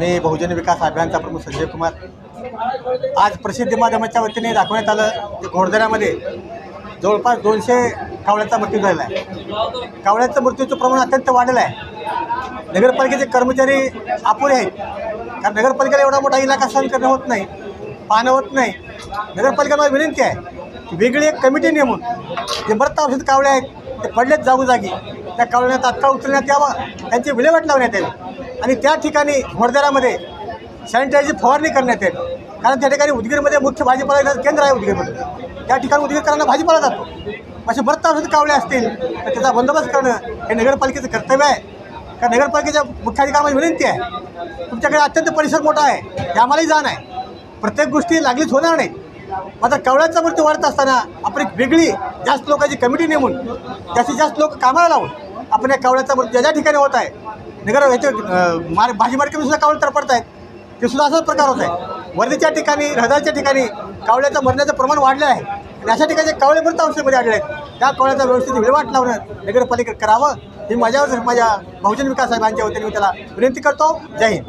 मी बहुजन विकास अभियानचा प्रमुख संजय कुमार. आज प्रसिद्धी माध्यमाच्या वतीने दाखवण्यात आलं की घोडदऱ्यामध्ये जवळपास दोनशे कावळ्याचा मृत्यू झालेला आहे. कावळ्याचं मृत्यूचं प्रमाण अत्यंत वाढलेलं आहे. नगरपालिकेचे कर्मचारी अपुरे आहेत. कारण नगरपालिकेला एवढा मोठा इलाका सहन करणं होत नाही पाहणं होत नाही. नगरपालिकेला विनंती आहे वेगळी एक कमिटी नेमून जे मृत औषध कावळे आहेत ते पडलेच जागोजागी. त्या कावळ्यांना तात्काळ उचलण्यात यावं. त्यांची विल्हेवाट लावण्यात यावी. आणि त्या ठिकाणी मोरदारामध्ये सॅनिटायझर फवारणी करण्यात येईल. कारण त्या ठिकाणी उदगीरमध्ये मुख्य भाजीपाला केंद्र आहे उदगीरमध्ये. त्या ठिकाणी उदगीरकरांना भाजीपाला जातो. असे बरंच औषध कावळे असतील तर त्याचा बंदोबस्त करणं हे नगरपालिकेचं कर्तव्य आहे. कारण नगरपालिकेच्या मुख्याधिकाऱ्यांची विनंती आहे. तुमच्याकडे अत्यंत परिसर मोठा आहे. हे आम्हालाही जाण आहे. प्रत्येक गोष्टी लागलीच होणार नाही मात्र कवळ्यांचा मृत्यू वाढत असताना आपण एक वेगळी जास्त लोकांची कमिटी नेमून जास्तीत जास्त लोक कामाला लावून आपण या कवळ्याचा मृत्यू ज्या ठिकाणी होत आहे. नगर ह्याचे मार भाजी मार्केट सुद्धा कावळे तरपडत आहेत ते सुद्धा असाच प्रकार होत आहे. वर्धेच्या ठिकाणी रहदारीच्या ठिकाणी कावळ्याचं मरण्याचं प्रमाण वाढलं आहे. आणि अशा ठिकाणी जे कावळे मृत औषधमध्ये आढळले आहेत त्या कावळ्याचा व्यवस्थित विल्हेवाट लावणं नगरपालिकेत करावं ही माझ्यावर माझ्या बहुजन विकास साहेबांच्या वतीने मी त्याला विनंती करतो. जय हिंद.